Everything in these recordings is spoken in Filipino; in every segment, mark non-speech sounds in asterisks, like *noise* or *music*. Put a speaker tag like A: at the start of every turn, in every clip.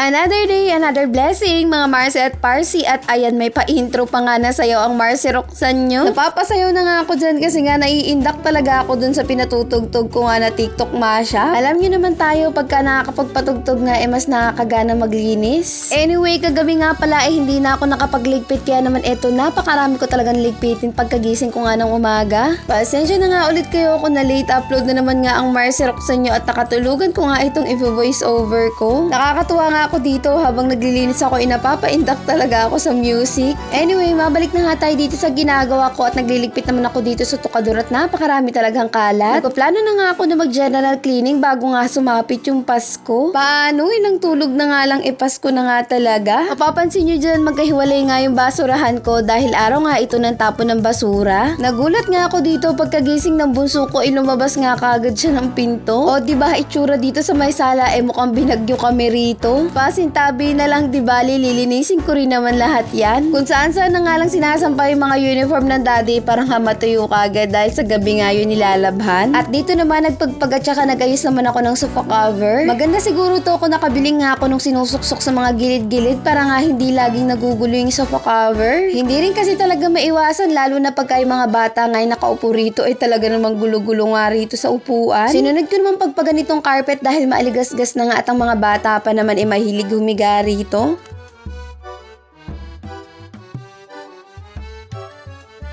A: Another day, another blessing, mga Marcy at Parsi. At ayan, may pa-intro pa nga na sa'yo ang Marcy Roxanne nyo. Napapasayaw na nga ako dyan kasi nga naiindak talaga ako dun sa pinatutugtog ko nga na TikTok Masha. Alam nyo naman tayo, pagka nakakapagpatugtog nga, eh mas nakakagana maglinis. Anyway, kagabi nga pala, eh hindi na ako nakapagligpit. Kaya naman eto, napakarami ko talagang ligpitin pagkagising ko nga ng umaga. Pasensya na nga ulit kayo kung na late upload na naman nga ang Marcy Roxanne nyo at nakatulugan ko nga itong i-voice over ko. Nakakatuwa nga ako dito habang naglilinis ako, inapapaindak talaga ako sa music. Anyway, mabalik na nga tayo dito sa ginagawa ko at nagliligpit naman ako dito sa tukador at napakarami talagang kalat. Nagpaplano na nga ako na mag-general cleaning bago nga sumapit yung Pasko. Paano? Ilang tulog na nga lang ipasko na nga talaga. Mapapansin nyo dyan, magkahiwalay nga yung basurahan ko dahil araw nga ito ng tapon ng basura. Nagulat nga ako dito pagkagising ng bunso ko, ilumabas nga kagad siya ng pinto. O ba itsura dito sa may sala, eh mukhang binagyo kami rito. Pasintabi na lang di bali, lilinisin ko rin naman lahat yan. Kung saan saan na nga lang sinasampay yung mga uniform ng daddy para nga matuyo kagad dahil sa gabi nga yun nilalabhan. At dito naman nagpagpag at saka nagayos naman ako ng sofa cover. Maganda siguro to kung nakabili nga ako nung sinusuksok sa mga gilid-gilid para nga hindi laging nagugulo yung sofa cover. Hindi rin kasi talaga maiwasan lalo na pagka yung mga bata nga nakaupo rito ay talaga namang gulo-gulo nga rito sa upuan. Sinunod ko naman pagpaganitong carpet dahil maaligas-gas na nga at ang mga bata pa naman ay mahilig humiga rito.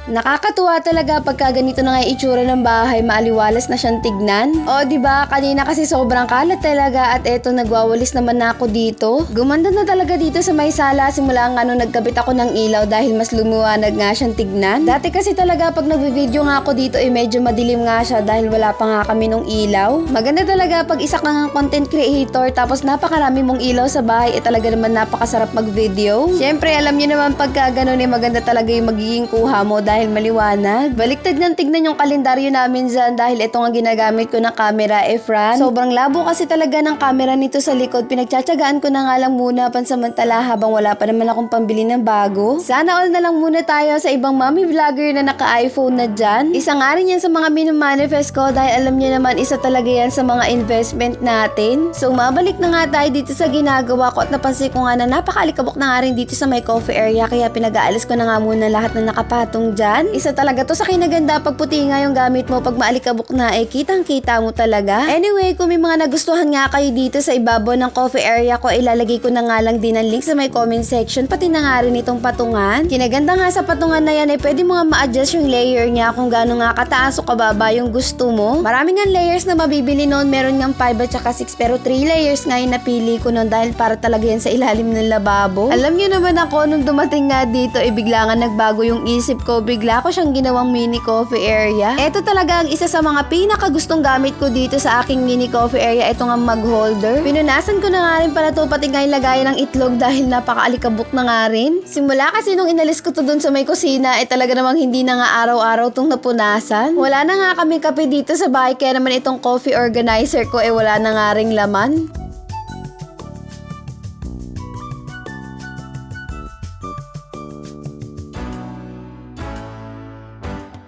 A: Nakakatuwa talaga pagka ganito na nga itsura ng bahay, maaliwalas na siyang tignan. O, di ba kanina kasi sobrang kalat talaga at eto nagwawalis naman na ako dito. Gumanda na talaga dito sa may sala simula nga nung nagkabit ako ng ilaw dahil mas lumiwanag nga siyang tignan. Dati kasi talaga pag nagvi-video nga ako dito ay medyo madilim nga siya dahil wala pa nga kami nung ilaw. Maganda talaga pag isa kang content creator tapos napakarami mong ilaw sa bahay eh talaga naman napakasarap mag-video. Siyempre alam niyo naman pagka ganun eh maganda talaga yung magiging kuha mo dahil maliwanag. Baliktad ng tignan yung kalendaryo namin dyan dahil ito nga ginagamit ko na camera eh Fran. Sobrang labo kasi talaga ng camera nito sa likod. Pinagtsatsagaan ko na nga lang muna pansamantala habang wala pa naman akong pambili ng bago. Sana all na lang muna tayo sa ibang mommy vlogger na naka-iPhone na dyan. Isa nga rin yan sa mga minimanifest ko dahil alam niyo naman isa talaga yan sa mga investment natin. So mabalik na nga tayo dito sa ginagawa ko at napansin ko nga na napakalikabok na nga rin dito sa may coffee area kaya pinag-aalis ko na nga muna lahat na nakapatong dyan. Isa talaga to sa kinaganda pag puti nga yung gamit mo pag maalikabok na eh kitang kita mo talaga. Anyway, kung may mga nagustuhan nga kayo dito sa ibabaw ng coffee area ko, ilalagay ko na nga lang din ang link sa may comment section pati na nga rin itong patungan. Kinaganda nga sa patungan na yan eh pwede mo nga ma-adjust yung layer niya kung gaano nga kataas o kababa yung gusto mo. Marami nga layers na mabibili noon, meron nga 5 at saka 6 pero 3 layers nga yung napili ko noon dahil para talaga yan sa ilalim ng lababo. Alam niyo naman ako nung dumating nga dito, eh bigla nga nagbago yung isip ko, bigla ko siyang ginawang mini coffee area. Ito talaga ang isa sa mga pinakagustong gamit ko dito sa aking mini coffee area, ito nga mug holder. Pinunasan ko na nga rin pala to pati nga yung lagayan ng itlog *laughs* dahil napakaalikabok na nga rin. Simula kasi nung inalis ko to dun sa may kusina, eh talaga namang hindi na nga araw-araw tong napunasan. Wala na nga kami kape dito sa bahay kaya naman itong coffee organizer ko eh wala na nga ring laman.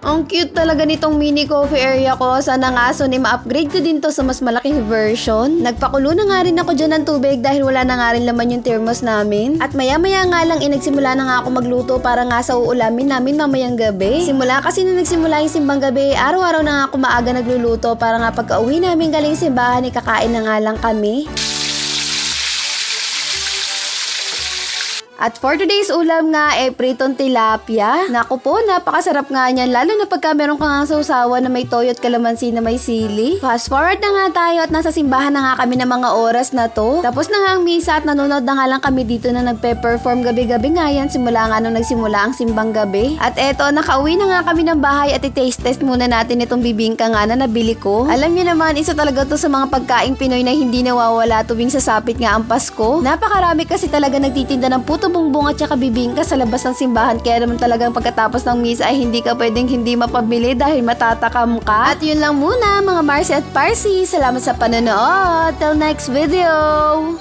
A: Ang cute talaga nitong mini coffee area ko. Sana nga so ni ma-upgrade ko din to sa mas malaking version. Nagpakulo na nga rin ako dyan ng tubig dahil wala na nga rin laman yung thermos namin. At maya-maya nga lang inagsimula na nga ako magluto para nga sa uulamin namin mamayang gabi. Simula kasi nung nagsimula yung simbang gabi, araw-araw na nga ako maaga nagluluto para nga pagka uwi namin galing simbahan, ikakain na nga lang kami. At for today's ulam nga, eh, pritong tilapia. Naku po, napakasarap nga niyan. Lalo na pagka meron ka nga sausawa na may toyo at kalamansi na may sili. Fast forward na nga tayo at nasa simbahan na nga kami ng mga oras na to. Tapos na nga ang misa at nanonood na nga lang kami dito na nagpe-perform gabi-gabi nga yan. Simula nga nung nagsimula ang simbang gabi. At eto, nakauwi na nga kami ng bahay at i-taste test muna natin itong bibingka nga na nabili ko. Alam niyo naman, isa talaga to sa mga pagkaing Pinoy na hindi nawawala tuwing sasapit nga ang Pasko. Napakarami kasi talaga nagtitinda ng puto bumbong at saka bibingka sa labas ng simbahan kaya naman talagang pagkatapos ng misa ay hindi ka pwedeng hindi mapabili dahil matatakam ka. At yun lang muna mga Marcy at Parsi. Salamat sa panonood. Till next video!